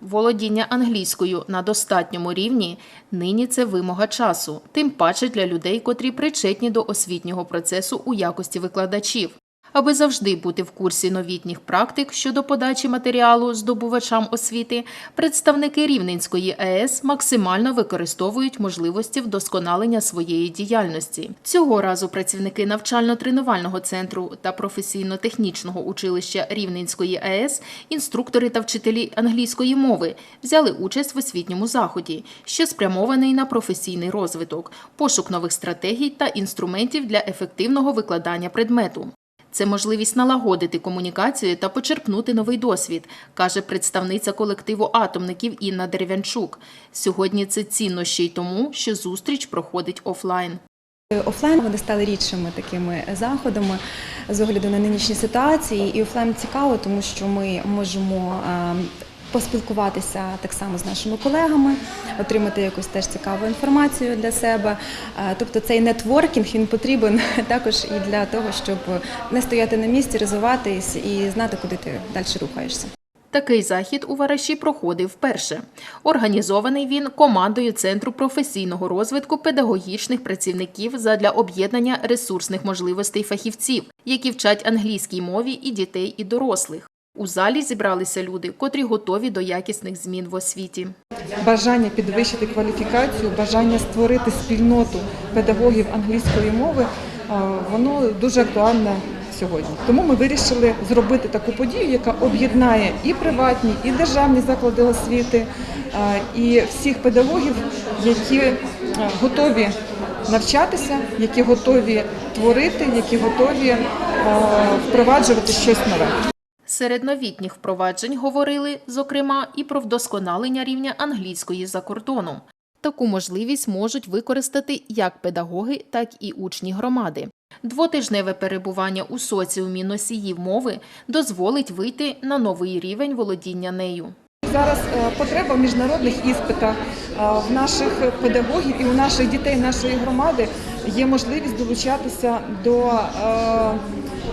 Володіння англійською на достатньому рівні нині це вимога часу, тим паче для людей, котрі причетні до освітнього процесу у якості викладачів. Аби завжди бути в курсі новітніх практик щодо подачі матеріалу здобувачам освіти, представники Рівненської АЕС максимально використовують можливості вдосконалення своєї діяльності. Цього разу працівники навчально-тренувального центру та професійно-технічного училища Рівненської АЕС, інструктори та вчителі англійської мови взяли участь в освітньому заході, що спрямований на професійний розвиток, пошук нових стратегій та інструментів для ефективного викладання предмету. Це можливість налагодити комунікацію та почерпнути новий досвід, каже представниця колективу атомників Інна Дерев'янчук. Сьогодні це цінно ще й тому, що зустріч проходить офлайн. Офлайн вони стали рідшими такими заходами з огляду на нинішні ситуації. І офлайн цікаво, тому що ми можемо е, поспілкуватися так само з нашими колегами, отримати якусь теж цікаву інформацію для себе. Е, Тобто цей нетворкінг він потрібен також і для того, щоб не стояти на місці, розвиватись і знати, куди ти далі рухаєшся. Такий захід у Вараші проходив вперше. Організований він командою Центру професійного розвитку педагогічних працівників задля об'єднання ресурсних можливостей фахівців, які вчать англійській мові і дітей, і дорослих. У залі зібралися люди, котрі готові до якісних змін в освіті. бажання підвищити кваліфікацію, бажання створити спільноту педагогів англійської мови, воно дуже актуальне сьогодні. Тому ми вирішили зробити таку подію, яка об'єднає і приватні, і державні заклади освіти, і всіх педагогів, які готові навчатися, які готові творити, які готові впроваджувати щось нове. Серед новітніх впроваджень говорили, зокрема, і про вдосконалення рівня англійської за кордоном. Таку можливість можуть використати як педагоги, так і учні громади. Двотижневе перебування у соціумі носіїв мови дозволить вийти на новий рівень володіння нею. Зараз е, потреба в міжнародних іспитах е, в наших педагогів і у наших дітей нашої громади є можливість долучатися до, е,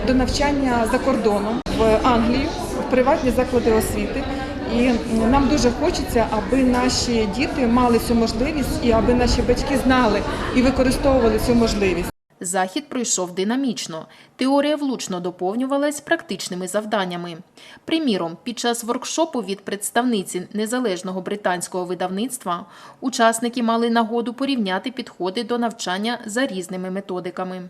до навчання за кордоном в Англію, в приватні заклади освіти. І нам дуже хочеться, аби наші діти мали цю можливість і аби наші батьки знали і використовували цю можливість. Захід пройшов динамічно. Теорія влучно доповнювалась практичними завданнями. Приміром, під час воркшопу від представниці незалежного британського видавництва учасники мали нагоду порівняти підходи до навчання за різними методиками.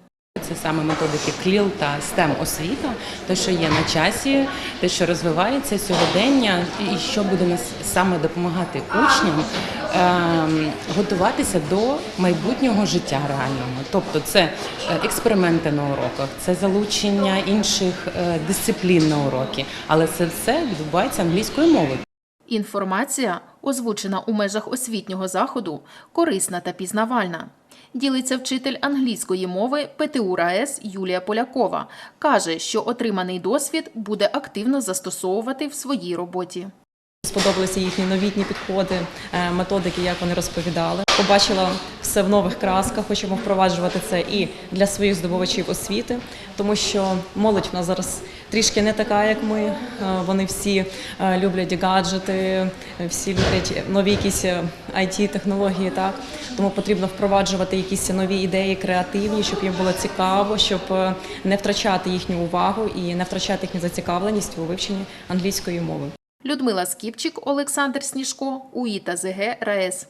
Це саме методики КЛІЛ та STEM освіта, те, що є на часі, те, що розвивається сьогодення, і що буде нас саме допомагати учням ем, готуватися до майбутнього життя реального. Тобто це е, експерименти на уроках, це залучення інших е, дисциплін на уроки, але це все відбувається англійською мовою. Інформація, озвучена у межах освітнього заходу, корисна та пізнавальна. Ділиться вчитель англійської мови ПТУ РаЕС Юлія Полякова. Каже, що отриманий досвід буде активно застосовувати в своїй роботі. Сподобалися їхні новітні підходи, е, методики, як вони розповідали. Побачила все в нових красках. Хочемо впроваджувати це і для своїх здобувачів освіти, тому що молодь в нас зараз трішки не така, як ми. Е, Вони всі е, люблять гаджети, всі люблять нові якісь it технології. Так тому потрібно впроваджувати якісь нові ідеї, креативні, щоб їм було цікаво, щоб е, не втрачати їхню увагу і не втрачати їхню зацікавленість у вивченні англійської мови. Людмила Скіпчик, Олександр Сніжко, УІТА ЗГ РаЕС.